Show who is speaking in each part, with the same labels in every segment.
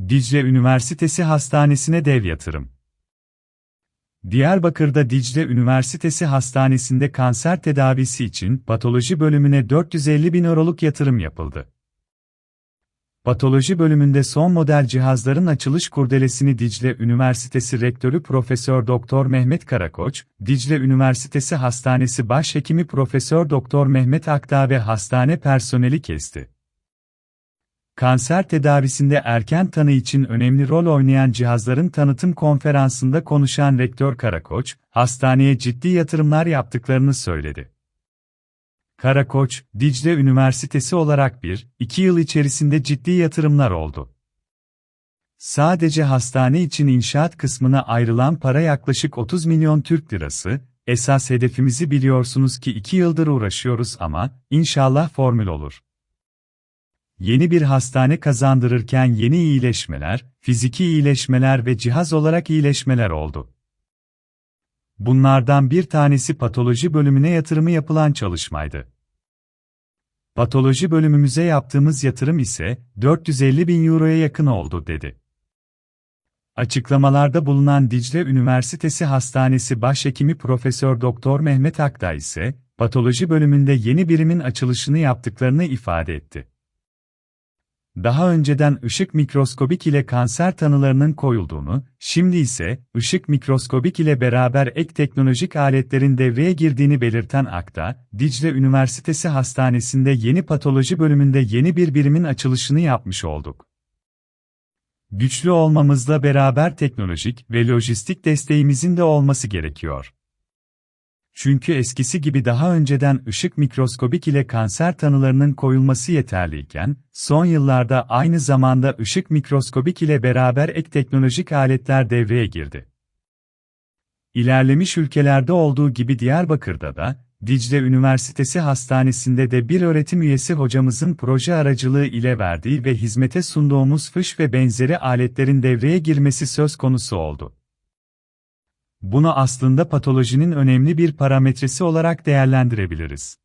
Speaker 1: Dicle Üniversitesi Hastanesi'ne dev yatırım. Diyarbakır'da Dicle Üniversitesi Hastanesi'nde kanser tedavisi için patoloji bölümüne 450 bin euroluk yatırım yapıldı. Patoloji bölümünde son model cihazların açılış kurdelesini Dicle Üniversitesi Rektörü Profesör Doktor Mehmet Karakoç, Dicle Üniversitesi Hastanesi Başhekimi Profesör Doktor Mehmet Akdağ ve hastane personeli kesti. Kanser tedavisinde erken tanı için önemli rol oynayan cihazların tanıtım konferansında konuşan Rektör Karakoç, hastaneye ciddi yatırımlar yaptıklarını söyledi. Karakoç, Dicle Üniversitesi olarak bir, iki yıl içerisinde ciddi yatırımlar oldu. Sadece hastane için inşaat kısmına ayrılan para yaklaşık 30 milyon Türk lirası, esas hedefimizi biliyorsunuz ki iki yıldır uğraşıyoruz ama, inşallah formül olur yeni bir hastane kazandırırken yeni iyileşmeler, fiziki iyileşmeler ve cihaz olarak iyileşmeler oldu. Bunlardan bir tanesi patoloji bölümüne yatırımı yapılan çalışmaydı. Patoloji bölümümüze yaptığımız yatırım ise 450 bin euroya yakın oldu dedi. Açıklamalarda bulunan Dicle Üniversitesi Hastanesi Başhekimi Profesör Doktor Mehmet Akdağ ise patoloji bölümünde yeni birimin açılışını yaptıklarını ifade etti daha önceden ışık mikroskobik ile kanser tanılarının koyulduğunu, şimdi ise ışık mikroskobik ile beraber ek teknolojik aletlerin devreye girdiğini belirten Akta, Dicle Üniversitesi Hastanesi'nde yeni patoloji bölümünde yeni bir birimin açılışını yapmış olduk. Güçlü olmamızla beraber teknolojik ve lojistik desteğimizin de olması gerekiyor. Çünkü eskisi gibi daha önceden ışık mikroskobik ile kanser tanılarının koyulması yeterliyken, son yıllarda aynı zamanda ışık mikroskobik ile beraber ek teknolojik aletler devreye girdi. İlerlemiş ülkelerde olduğu gibi Diyarbakır'da da, Dicle Üniversitesi Hastanesi'nde de bir öğretim üyesi hocamızın proje aracılığı ile verdiği ve hizmete sunduğumuz fış ve benzeri aletlerin devreye girmesi söz konusu oldu. Bunu aslında patolojinin önemli bir parametresi olarak değerlendirebiliriz.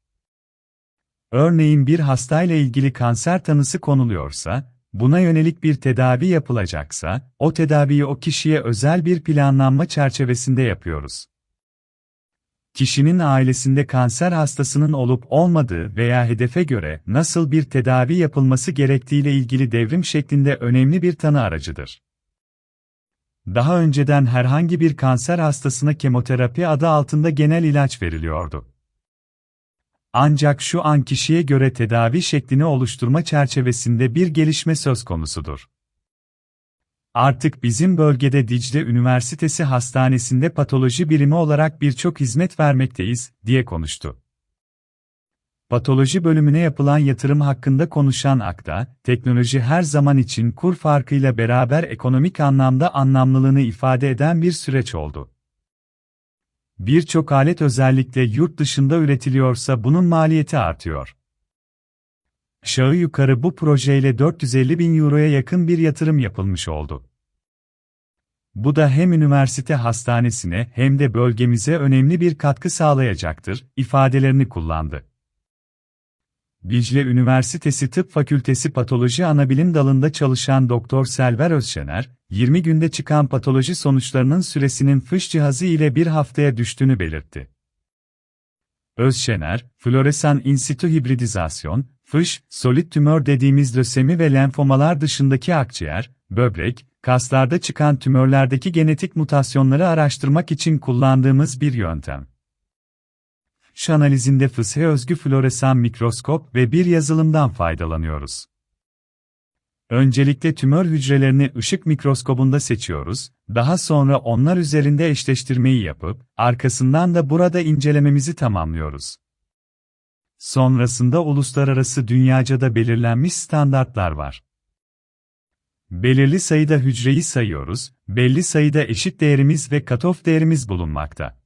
Speaker 1: Örneğin bir hastayla ilgili kanser tanısı konuluyorsa, buna yönelik bir tedavi yapılacaksa, o tedaviyi o kişiye özel bir planlanma çerçevesinde yapıyoruz. Kişinin ailesinde kanser hastasının olup olmadığı veya hedefe göre nasıl bir tedavi yapılması gerektiğiyle ilgili devrim şeklinde önemli bir tanı aracıdır. Daha önceden herhangi bir kanser hastasına kemoterapi adı altında genel ilaç veriliyordu. Ancak şu an kişiye göre tedavi şeklini oluşturma çerçevesinde bir gelişme söz konusudur. Artık bizim bölgede Dicle Üniversitesi Hastanesi'nde patoloji birimi olarak birçok hizmet vermekteyiz, diye konuştu. Patoloji bölümüne yapılan yatırım hakkında konuşan Akta, teknoloji her zaman için kur farkıyla beraber ekonomik anlamda anlamlılığını ifade eden bir süreç oldu. Birçok alet özellikle yurt dışında üretiliyorsa bunun maliyeti artıyor. Aşağı yukarı bu projeyle 450 bin euroya yakın bir yatırım yapılmış oldu. Bu da hem üniversite hastanesine hem de bölgemize önemli bir katkı sağlayacaktır, ifadelerini kullandı. Dicle Üniversitesi Tıp Fakültesi Patoloji Anabilim dalında çalışan Doktor Selver Özşener, 20 günde çıkan patoloji sonuçlarının süresinin fış cihazı ile bir haftaya düştüğünü belirtti. Özşener, floresan in situ hibridizasyon, fış, solid tümör dediğimiz lösemi ve lenfomalar dışındaki akciğer, böbrek, kaslarda çıkan tümörlerdeki genetik mutasyonları araştırmak için kullandığımız bir yöntem. Ş analizinde fısı özgü floresan mikroskop ve bir yazılımdan faydalanıyoruz. Öncelikle tümör hücrelerini ışık mikroskobunda seçiyoruz, daha sonra onlar üzerinde eşleştirmeyi yapıp, arkasından da burada incelememizi tamamlıyoruz. Sonrasında uluslararası dünyaca da belirlenmiş standartlar var. Belirli sayıda hücreyi sayıyoruz, belli sayıda eşit değerimiz ve katof değerimiz bulunmakta.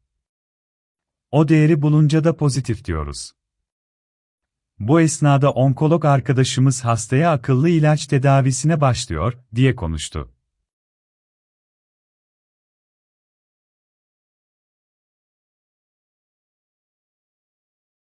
Speaker 1: O değeri bulunca da pozitif diyoruz. Bu esnada onkolog arkadaşımız hastaya akıllı ilaç tedavisine başlıyor, diye konuştu.